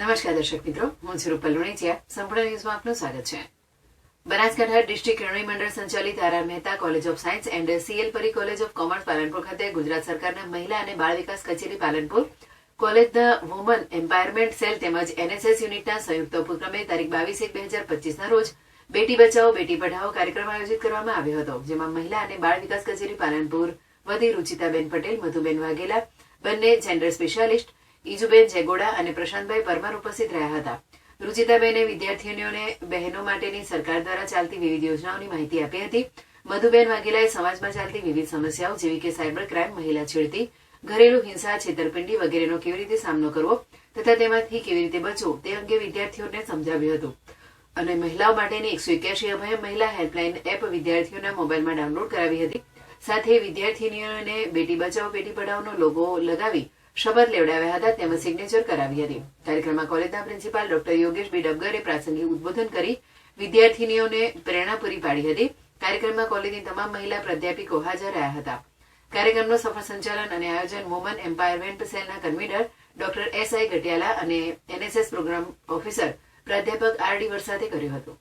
નમસ્કાર દર્શક મિત્રો, હું છું રૂપલ સંપૂર્ણ ન્યૂઝમાં આપનું સ્વાગત છે. બનાસકાંઠા ડિસ્ટ્રિક્ટ કેળવણી મંડળ સંચાલિત R R Mehta college of science and CL Pari college of commerce Palanpur ખાતે ગુજરાત સરકારના મહિલા અને બાળ વિકાસ કચેરી પાલનપુર કોલેજના વુમન એમ્પાવરમેન્ટ સેલ તેમજ એનએસએસ યુનિટના સંયુક્ત ઉપક્રમે તારીખ બાવીસ એક બે હજાર પચીસના રોજ બેટી બચાવો, બેટી પઢાઓ કાર્યક્રમ આયોજિત કરવામાં આવ્યો હતો, જેમાં મહિલા અને બાળ વિકાસ કચેરી પાલનપુર વતી રૂચિતાબેન પટેલ, મધુબેન વાઘેલા, બંને જેન્ડર સ્પેશિયાલિસ્ટ ઈજુબેન જેગોડા અને પ્રશાંતભાઈ પરમાર ઉપસ્થિત રહ્યા હતા. રૂચિતાબેને વિદ્યાર્થીઓને બહેનો માટેની સરકાર દ્વારા ચાલતી વિવિધ યોજનાઓની માહિતી આપી હતી. મધુબેન વાઘેલાએ સમાજમાં ચાલતી વિવિધ સમસ્યાઓ, જેવી કે સાયબર ક્રાઇમ, મહિલા છેડતી, ઘરેલુ હિંસા, છેતરપિંડી વગેરેનો કેવી રીતે સામનો કરવો તથા તેમાંથી કેવી રીતે બચવું તે અંગે વિદ્યાર્થીઓને સમજાવ્યું હતું. અને મહિલાઓ માટેની એકસો એક્યાસી અભય મહિલા હેલ્પલાઇન એપ વિદ્યાર્થીઓના મોબાઈલમાં ડાઉનલોડ કરાવી હતી. સાથે વિદ્યાર્થીનીઓને બેટી બચાવો, બેટી પઢાઓનો લોગો લગાવી શપથ લેવડાવ્યા હતા, તેમજ સિગ્નેચર કરાવી હતી. કાર્યક્રમમાં કોલેજના પ્રિન્સિપાલ ડોક્ટર યોગેશ બી ડબગરે પ્રાસંગિક ઉદબોધન કરી વિદ્યાર્થીનીઓને પ્રેરણા પૂરી પાડી હતી. કાર્યક્રમમાં કોલેજની તમામ મહિલા પ્રાધ્યાપકો હાજર રહ્યા હતા. કાર્યક્રમનું સફળ સંચાલન અને આયોજન વુમન એમ્પાવરમેન્ટ સેલના convener doctor S I Gatiyala અને એનએસએસ પ્રોગ્રામ ઓફિસર પ્રાધ્યાપક આર ડી વરસાદે કર્યું હતું.